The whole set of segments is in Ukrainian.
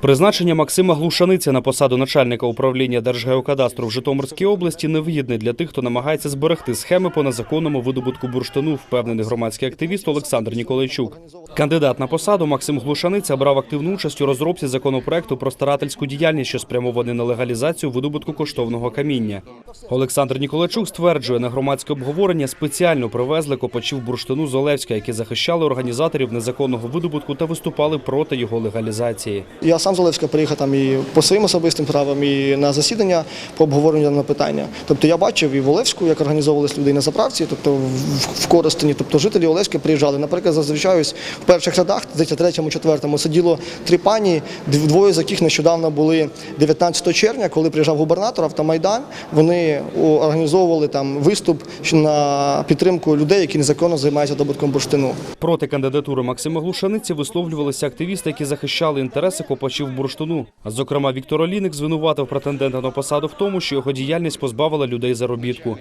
Призначення Максима Глушаниця на посаду начальника управління Держгеокадастру в Житомирській області невигідне для тих, хто намагається зберегти схеми по незаконному видобутку бурштину, впевнений громадський активіст Олександр Ніколайчук. Кандидат на посаду Максим Глушаниця брав активну участь у розробці законопроекту про старательську діяльність, що спрямований на легалізацію видобутку коштовного каміння. Олександр Ніколайчук стверджує, на громадське обговорення спеціально привезли копачів бурштину з Олевська, які захищали організаторів незаконного видобутку та виступали проти його легалізації. Я сам з Олевська приїхав там і по своїм особистим справам, і на засідання по обговоренню даного питання. Тобто я бачив і в Олевську, як організовувалися люди на заправці, тобто в, в Коростені, тобто жителі Олевська приїжджали. Наприклад, зазвичай в перших рядах, десь третьому, четвертому, сиділо три пані, двоє з яких нещодавно були 19 червня, коли приїжджав губернатор Автомайдан. Вони організовували там виступ на підтримку людей, які незаконно займаються добутком бурштину. Проти кандидатури Максима Глушаниці висловлювалися активісти, які захищали інтереси копачів бурштину. Зокрема, Віктор Олійник звинуватив претендента на посаду в тому, що його діяльність позбавила людей заробітку.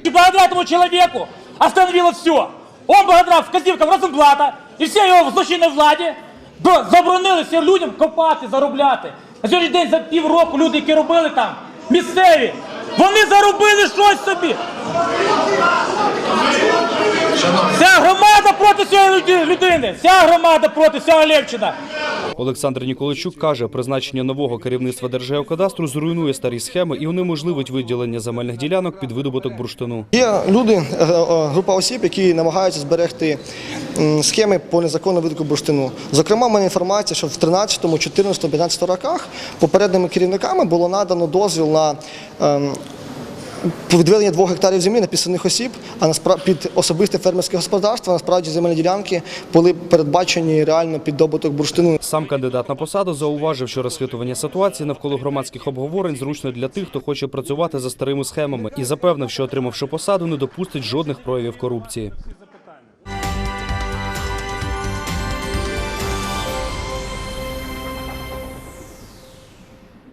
Этому человеку остановило все. Он благодаря вказівкам Розенблата і всій його злочинній владі заборонили всім людям копати, заробляти. На сьогоднішній день за півроку люди, які робили там, місцеві, вони заробили щось собі. Вся люді- людини, вся громада проти цього Левчина. Олександр Ніколайчук каже, призначення нового керівництва Держгеокадастру зруйнує старі схеми і унеможливить виділення земельних ділянок під видобуток бурштину. Є люди, е, е, група осіб, які намагаються зберегти схеми по незаконному видобутку бурштину. Зокрема, в мене інформація, що в 13, 14, 15 роках попередніми керівниками було надано дозвіл на ем, відведення двох гектарів землі на підсадних осіб, а насправді під особисте фермерське господарство, насправді земельні ділянки були передбачені реально під добуток бурштину. Сам кандидат на посаду зауважив, що розхитування ситуації навколо громадських обговорень зручно для тих, хто хоче працювати за старими схемами, і запевнив, що отримавши посаду, не допустить жодних проявів корупції.